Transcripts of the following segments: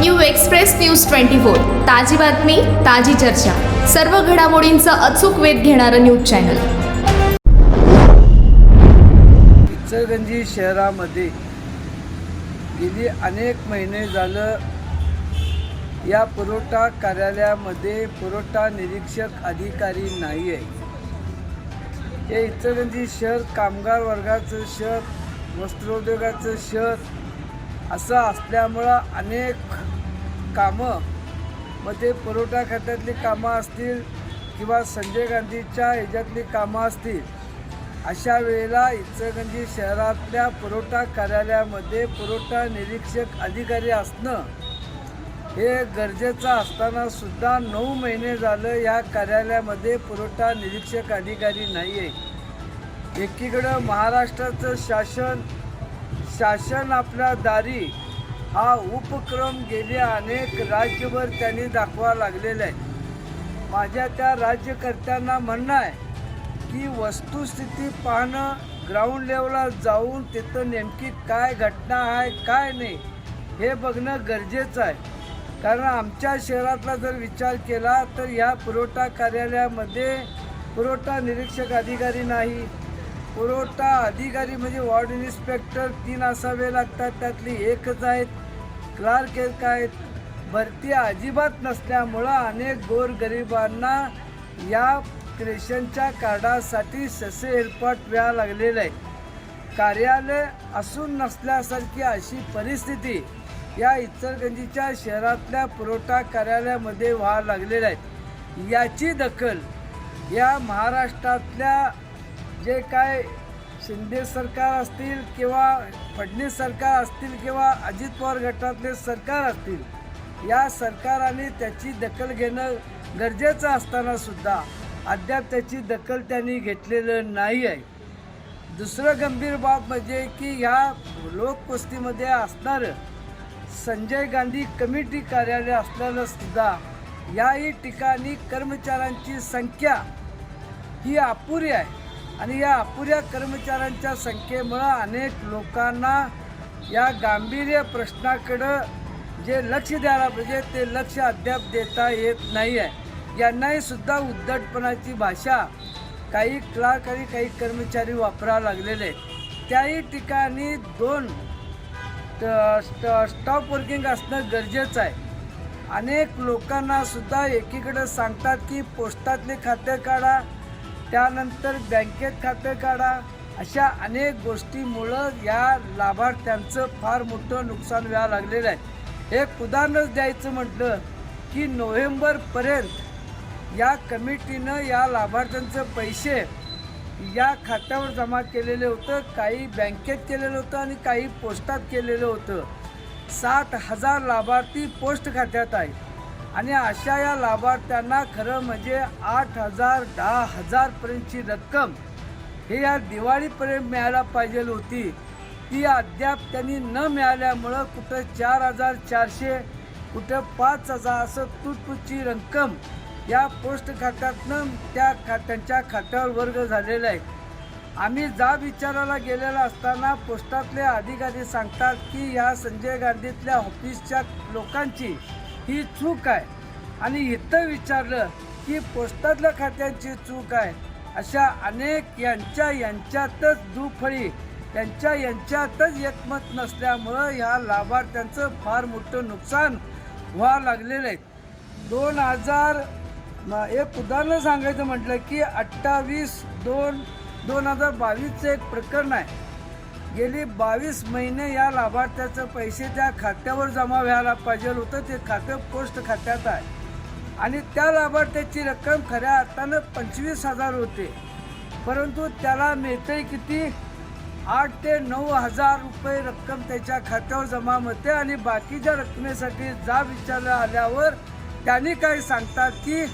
New express news twenty four. ताजी बातमी ताजी चर्चा. सर्व घडामोडींचा अचूक वेध घेणारं न्यूज चॅनल. इचलगंजी शहरामध्ये गेली अनेक महिने झालं या पुरवठा कार्यालयामध्ये पुरवठा निरीक्षक अधिकारी नाही आहे हे इचलगंजी शहर कामगार वर्गाचं शहर वस्त्रोद्योगाचं शहर असं असल्यामुळं अनेक कामं मग ते पुरवठा खात्यातली कामं असतील किंवा संजय गांधीच्या ह्याच्यातली कामं असतील अशा वेळेला इचलगंजी म्हणजे शहरातल्या पुरवठा कार्यालयामध्ये पुरवठा निरीक्षक अधिकारी असणं हे गरजेचं असताना सुद्धा नऊ महिने झालं या कार्यालयामध्ये पुरवठा निरीक्षक अधिकारी नाही आहे एकीकडं महाराष्ट्राचं शासन शासन आपल्या दारी. हा उपक्रम गेले अनेक राज्यभर त्यांनी दाखवा लागलेला आहे. माझ्या त्या राज्यकर्त्यांना म्हणणं आहे की वस्तुस्थिती पाहणं ग्राउंड लेवलला जाऊन तिथं नेमकी काय घटना आहे काय नाही हे बघणं गरजेचं आहे. कारण आमच्या शहरातला जर विचार केला तर या पुरवठा कार्यालयामध्ये पुरवठा निरीक्षक अधिकारी नाही पुरवठा अधिकारी म्हणजे वॉर्ड इन्स्पेक्टर तीन असावे लागतात. त्यातली एकच आहेत. क्लार्क एक आहेत. भरती अजिबात नसल्यामुळं अनेक गोरगरिबांना या रेशनच्या कार्डासाठी ससे हेलपाट व्हायला लागलेलं आहे. कार्यालय असून नसल्यासारखी अशी परिस्थिती या इचलगंजीच्या शहरातल्या पुरवठा कार्यालयामध्ये व्हायला लागलेल्या आहेत याची दखल या महाराष्ट्रातल्या जे काय शिंदे सरकार असतील किंवा फडणवीस सरकार असतील किंवा अजित पवार गटातले सरकार असतील या सरकाराने त्याची दखल घेणं गरजेचं असताना सुद्धा अद्याप त्याची दखल त्यांनी घेतलेलं नाही आहे. दुसरं गंभीर बाब म्हणजे की ह्या लोककुस्तीमध्ये असणारं संजय गांधी कमिटी कार्यालय असल्यानंसुद्धा सुद्धा याही ठिकाणी कर्मचाऱ्यांची संख्या ही अपुरी आहे. आणि या अपुऱ्या कर्मचाऱ्यांच्या संख्येमुळं अनेक लोकांना या गांभीर्य प्रश्नाकडं जे लक्ष द्यायला पाहिजे ते लक्ष अद्याप देता येत नाही आहे यांनाही सुद्धा उद्धटपणाची भाषा काही क्लार्क आणि काही कर्मचारी वापरायला लागलेले त्याही ठिकाणी दोन स्टॉप वर्किंग असणं गरजेचं आहे. अनेक लोकांना सुद्धा एकीकडे सांगतात की पोस्टातले खाते काढा त्यानंतर बँकेत खाते काढा. अशा अनेक गोष्टीमुळं या लाभार्थ्यांचं फार मोठं नुकसान व्हायला लागलेलं आहे. एक उदाहरणच द्यायचं म्हटलं की नोव्हेंबरपर्यंत या कमिटीनं या लाभार्थ्यांचं पैसे या खात्यावर जमा केलेलं होतं काही बँकेत केलेलं होतं आणि काही पोस्टात केलेलं होतं. सात हजार लाभार्थी पोस्ट खात्यात आहेत. आणि अशा या लाभार्थ्यांना खरं म्हणजे आठ हजार दहा हजारपर्यंतची रक्कम हे या दिवाळीपर्यंत मिळायला पाहिजे होती. ती अद्याप त्यांनी न मिळाल्यामुळं कुठं चार हजार चारशे कुठं पाच हजार असं तुटपुटची रक्कम या पोस्ट खात्यातनं त्या खा त्यांच्या खात्यावर वर्ग झालेला आहे. आम्ही जाब विचाराला गेलेला असताना पोस्टातले अधिकारी सांगतात की या संजय गांधीतल्या ऑफिसच्या लोकांची ही चूक आहे. आणि इथं विचारलं की पोस्टातल्या खात्यांची चूक आहे. अशा अनेक यांच्या यांच्यातच दुफळी त्यांच्या यांच्यातच एकमत नसल्यामुळं ह्या लाभार्थ्यांचं फार मोठं नुकसान व्हावं लागलेलं आहे. दोन हजार एक उदाहरण सांगायचं म्हटलं की अठ्ठावीस दोन दोन हजार बावीसचं एक प्रकरण आहे. गेली बावीस महिने या लाभार्थ्याचं पैसे त्या खात्यावर जमा व्हायला पाहिजे होतं ते खातं पोस्ट खात्यात आहे. आणि त्या लाभार्थ्याची रक्कम खऱ्या अर्थानं पंचवीस हजार होते. परंतु त्याला मिळते किती? आठ ते नऊ हजार रुपये रक्कम त्याच्या खात्यावर जमा होते आणि बाकीच्या रकमेसाठी जा विचारला आल्यावर त्यांनी काय सांगतात की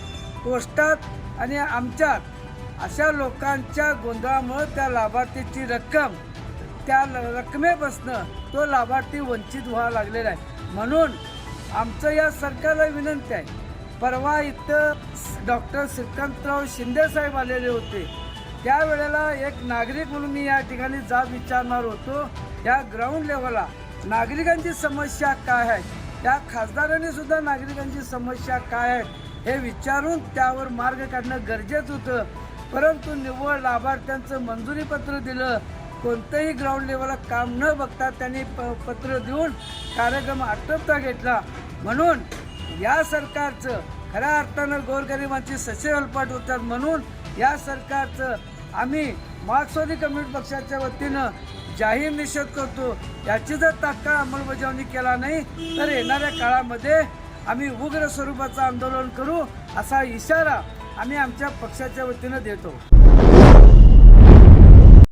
पोस्टात आणि आमच्यात अशा लोकांच्या गोंधळामुळं त्या लाभार्थीची रक्कम त्या रकमेपासनं तो लाभार्थी वंचित व्हावा लागलेला आहे. म्हणून आमचं या सरकारला विनंती आहे. परवा इथं डॉक्टर श्रीकांतराव शिंदे साहेब आलेले होते. त्यावेळेला एक नागरिक म्हणून मी या ठिकाणी जाब विचारणार होतो. या ग्राउंड लेवलला नागरिकांची समस्या काय आहे? त्या खासदारांनी सुद्धा नागरिकांची समस्या काय आहे? हे विचारून त्यावर मार्ग काढणं गरजेचं होतं. परंतु निव्वळ लाभार्थ्यांचं मंजुरीपत्र दिलं. कोणतंही ग्राउंड लेवलला काम न बघता त्यांनी प पत्र देऊन कार्यक्रम आटोपता घेतला. म्हणून या सरकारचं खऱ्या अर्थानं गोरगरिबांची ससेवलपाट होतात म्हणून या सरकारचं आम्ही मार्क्सवादी कम्युनिस्ट पक्षाच्या वतीनं जाहीर निषेध करतो. याची जर तात्काळ अंमलबजावणी केला नाही तर येणाऱ्या काळामध्ये आम्ही उग्र स्वरूपाचं आंदोलन करू असा इशारा आम्ही आमच्या पक्षाच्या वतीनं देतो.